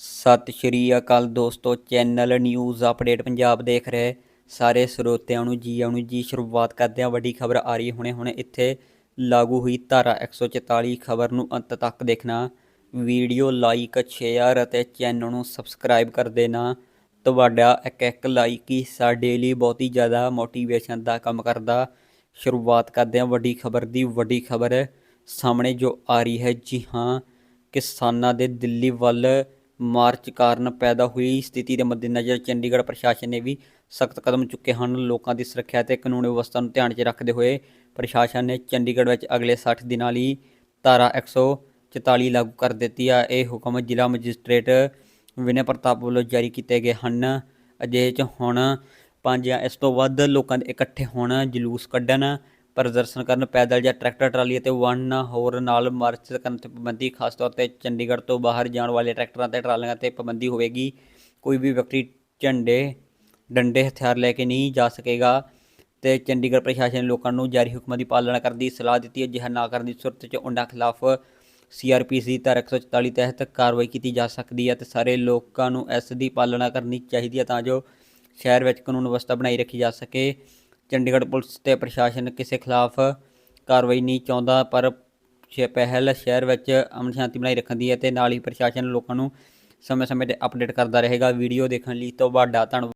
ਸਤਿ ਸ਼੍ਰੀ ਅਕਾਲ ਦੋਸਤੋ, channel news update Punjab ਦੇਖ ਰਹੇ ਸਾਰੇ ਸਰੋਤਿਆਂ ਨੂੰ ਜੀ ਆਇਆਂ ਜੀ, ਸ਼ੁਰੂਆਤ ਕਰਦੇ ਹਾਂ। ਵੱਡੀ ਖਬਰ ਆ ਰਹੀ ਹੁਣੇ ਹੁਣੇ, ਇੱਥੇ ਲਾਗੂ ਹੋਈ ਧਾਰਾ 144 ਖਬਰ ਨੂੰ ਅੰਤ ਤੱਕ ਦੇਖਣਾ। ਵੀਡੀਓ ਲਾਈਕ, ਸ਼ੇਅਰ ਅਤੇ ਚੈਨਲ ਨੂੰ ਸਬਸਕ੍ਰਾਈਬ ਕਰ ਦੇਣਾ। ਤੁਹਾਡਾ ਇੱਕ ਇੱਕ ਲਾਈਕ ਹੀ ਸਾਡੇ ਲਈ ਬਹੁਤ ਹੀ ਜ਼ਿਆਦਾ ਮੋਟੀਵੇਸ਼ਨ ਦਾ ਕੰਮ ਕਰਦਾ। ਸ਼ੁਰੂਆਤ ਕਰਦੇ ਹਾਂ ਵੱਡੀ ਖਬਰ ਦੀ। ਵੱਡੀ ਖਬਰ ਸਾਹਮਣੇ ਜੋ ਆ ਰਹੀ ਹੈ, ਜੀ ਹਾਂ, ਕਿਸਾਨਾਂ ਦੇ ਦਿੱਲੀ ਵੱਲ ਮਾਰਚ ਕਾਰਨ ਪੈਦਾ ਹੋਈ ਸਥਿਤੀ ਦੇ ਮੱਦੇਨਜ਼ਰ ਚੰਡੀਗੜ੍ਹ ਪ੍ਰਸ਼ਾਸਨ ਨੇ ਵੀ ਸਖਤ ਕਦਮ ਚੁੱਕੇ ਹਨ। ਲੋਕਾਂ ਦੀ ਸੁਰੱਖਿਆ ਤੇ ਕਾਨੂੰਨ ਵਿਵਸਥਾ ਨੂੰ ਧਿਆਨ 'ਚ ਰੱਖਦੇ ਹੋਏ ਪ੍ਰਸ਼ਾਸਨ ਨੇ ਚੰਡੀਗੜ੍ਹ ਵਿੱਚ ਅਗਲੇ 60 ਦਿਨਾਂ ਲਈ ਧਾਰਾ 144 ਲਾਗੂ ਕਰ ਦਿੱਤੀ ਆ। ਇਹ ਹੁਕਮ ਜ਼ਿਲ੍ਹਾ ਮੈਜਿਸਟ੍ਰੇਟ ਵਿਨੇ ਪ੍ਰਤਾਪ ਵੱਲੋਂ ਜਾਰੀ ਕੀਤੇ ਗਏ ਹਨ। ਅਜਿਹੇ 'ਚ ਹੁਣ ਪੰਜ ਜਾਂ ਇਸ ਤੋਂ ਵੱਧ ਲੋਕਾਂ ਦੇ ਇਕੱਠੇ ਹੋਣ ਜਲੂਸ ਕੱਢਣ ਪ੍ਰਦਰਸ਼ਨ ਕਰਨ ਪੈਦਲ ਜਾਂ ਟਰੈਕਟਰ, ਟਰਾਲੀ ਅਤੇ ਵਨ ਹੋਰ ਨਾਲ ਮਾਰਚ ਕਰਨ ਤੇ ਪਾਬੰਦੀ, ਖਾਸ ਤੌਰ ਤੇ ਚੰਡੀਗੜ੍ਹ ਤੋਂ ਬਾਹਰ ਜਾਣ ਵਾਲੇ ਟਰੈਕਟਰਾਂ ਤੇ ਟਰਾਲੀਆਂ ਤੇ ਪਾਬੰਦੀ ਹੋਵੇਗੀ। ਕੋਈ ਵੀ ਵਿਅਕਤੀ ਝੰਡੇ, ਡੰਡੇ ਹਥਿਆਰ ਲੈ ਕੇ ਨਹੀਂ ਜਾ ਸਕੇਗਾ ਤੇ ਚੰਡੀਗੜ੍ਹ ਪ੍ਰਸ਼ਾਸਨ ਨੇ ਲੋਕਾਂ ਨੂੰ ਜਾਰੀ ਹੁਕਮਾਂ ਦੀ ਪਾਲਣਾ ਕਰਨ ਦੀ ਸਲਾਹ ਦਿੱਤੀ ਹੈ। ਅਜਿਹਾ ਨਾ ਕਰਨ ਦੀ ਸੂਰਤ 'ਚ ਉਹਨਾਂ ਖਿਲਾਫ ਸੀਆਰਪੀਸੀ ਦੀ ਧਾਰਾ 144 ਤਹਿਤ ਕਾਰਵਾਈ ਕੀਤੀ ਜਾ ਸਕਦੀ ਹੈ ਤੇ ਸਾਰੇ ਲੋਕਾਂ ਨੂੰ ਇਸ ਦੀ ਪਾਲਣਾ ਕਰਨੀ ਚਾਹੀਦੀ ਹੈ ਤਾਂ ਜੋ ਸ਼ਹਿਰ ਵਿੱਚ ਕਾਨੂੰਨ ਵਿਵਸਥਾ ਬਣਾਈ ਰੱਖੀ ਜਾ ਸਕੇ। ਚੰਡੀਗੜ੍ਹ ਪੁਲਿਸ ਤੇ ਪ੍ਰਸ਼ਾਸਨ ਕਿਸੇ ਖਿਲਾਫ ਕਾਰਵਾਈ ਨਹੀਂ ਚਾਹੁੰਦਾ, ਪਰ ਸ਼ੇ- ਪਹਿਲ ਸ਼ਹਿਰ ਵਿੱਚ ਅਮਨ ਸ਼ਾਂਤੀ ਬਣਾਈ ਰੱਖਣ ਦੀ ਹੈ ਤੇ ਨਾਲ ਹੀ ਪ੍ਰਸ਼ਾਸਨ ਲੋਕਾਂ ਨੂੰ ਸਮੇਂ-ਸਮੇਂ ਤੇ ਅਪਡੇਟ ਕਰਦਾ ਰਹੇਗਾ। ਵੀਡੀਓ ਦੇਖਣ ਲਈ ਤੁਹਾਡਾ ਧੰਨਵਾਦ।